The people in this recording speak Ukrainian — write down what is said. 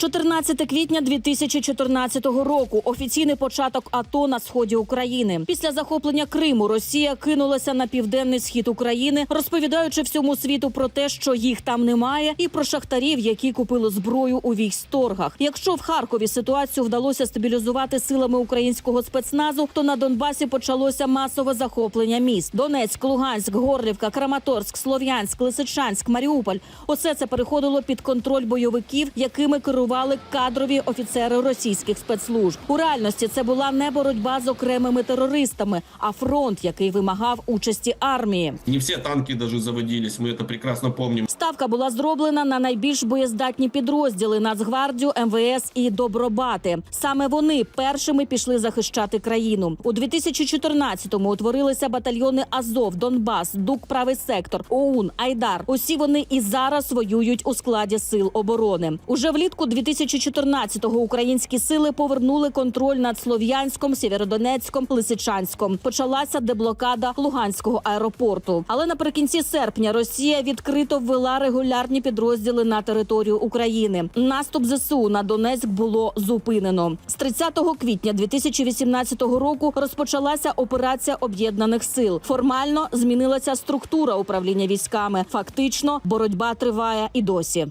14 квітня 2014 року. Офіційний початок АТО на сході України. Після захоплення Криму Росія кинулася на південний схід України, розповідаючи всьому світу про те, що їх там немає, і про шахтарів, які купили зброю у військторгах. Якщо в Харкові ситуацію вдалося стабілізувати силами українського спецназу, то на Донбасі почалося масове захоплення міст: Донецьк, Луганськ, Горлівка, Краматорськ, Слов'янськ, Лисичанськ, Маріуполь. Усе це переходило під контроль бойовиків, якими керували кадрові офіцери російських спецслужб. У реальності це була не боротьба з окремими терористами, а фронт, який вимагав участі армії. Не все танки даже заводились, мы это прекрасно помним. Ставка була зроблена на найбільш боєздатні підрозділи Нацгвардію, МВС і Добробати. Саме вони першими пішли захищати країну. У 2014-му утворилися батальйони Азов, Донбас, Дук, Правий сектор, ОУН, Айдар. Усі вони і зараз воюють у складі сил оборони. Уже влітку 2014-го українські сили повернули контроль над Слов'янськом, Сєвєродонецьком, Лисичанськом. Почалася деблокада Луганського аеропорту. Але наприкінці серпня Росія відкрито ввела регулярні підрозділи на територію України. Наступ ЗСУ на Донецьк було зупинено. З 30 квітня 2018 року розпочалася операція об'єднаних сил. Формально змінилася структура управління військами. Фактично, боротьба триває і досі.